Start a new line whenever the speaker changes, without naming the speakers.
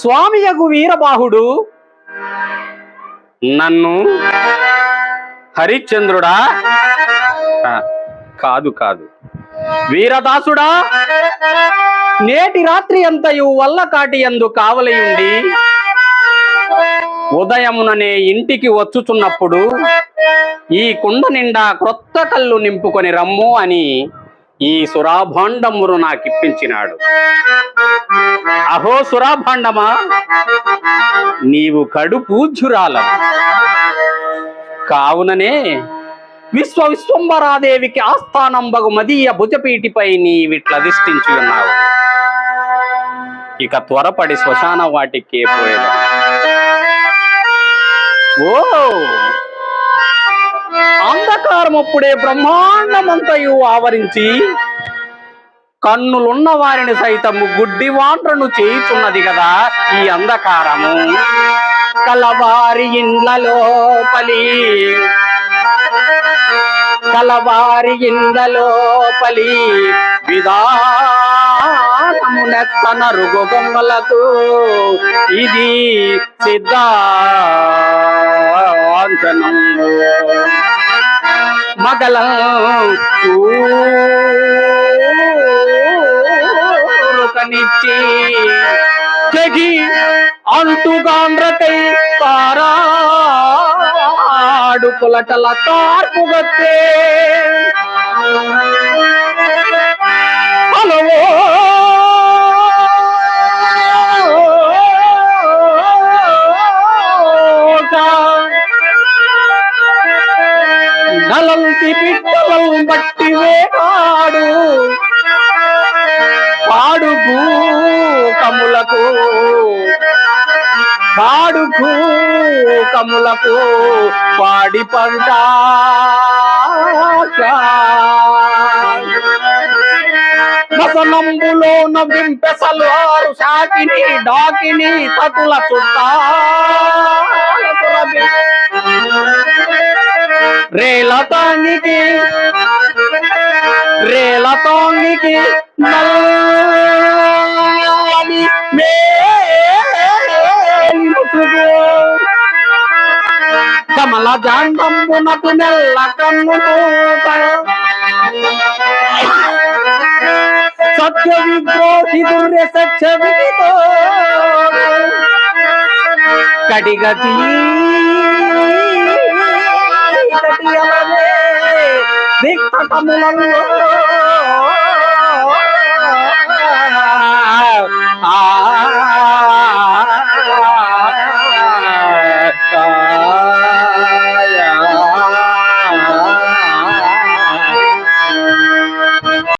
స్వామియగు వీరబాహుడు. నన్ను హరిశ్చంద్రుడా? కాదు కాదు. వీరదాసుడా? నేటి రాత్రి అంతయు వల్ల కాటి ఎందు కావలయుండి ఉదయముననే ఇంటికి వచ్చుచున్నప్పుడు ఈ కుండ నిండా క్రొత్త కళ్ళు నింపుకొని రమ్ము అని ఈ సురాభాండమును నాకిప్పించినాడు. అహో సురాభాండమా? నీవు కడు కావుననే విశ్వ విశ్వంబరాదేవికి ఆస్థానంబగు మదీయ భుజపీటిపై నీవిట్లధిష్ఠించి ఉన్నావు. ఇక త్వరపడి శ్మశాన వాటికే పోయేదా ఓ అంధకారమప్పుడే బ్రహ్మాండమంతయు ఆవరించి కన్నులున్న వారిని సైతము గుడ్డి వాండ్రను చేయుచున్నది కదా ఈ అంధకారము. కలవారి ఇండ్లలో పలి. కలవారి ఇండ్లలో పలి. నెత్తన బొమ్మలకు ఇది సిద్ధాంతనము. మగల కనిచ్చి తెగి అంటుగాండ్రకై పారాడు కులటల తార్పుగత్తే బట్టి వేటాడు. పాడు కములకు. పాడు కములకు పాడి పంట. నసనంబులో నవ్వింపెసలు ఆరు సాకిని డాకిని తతుల చుట్టా. రేలతానికి తాంగికి రేల తాంగికి నల్లని కమల జాండంబునకు నెల్ల కన్నులు సత్య విద్రోహి దుర్య సత్య విధితో. విదితో দেখতে কামলা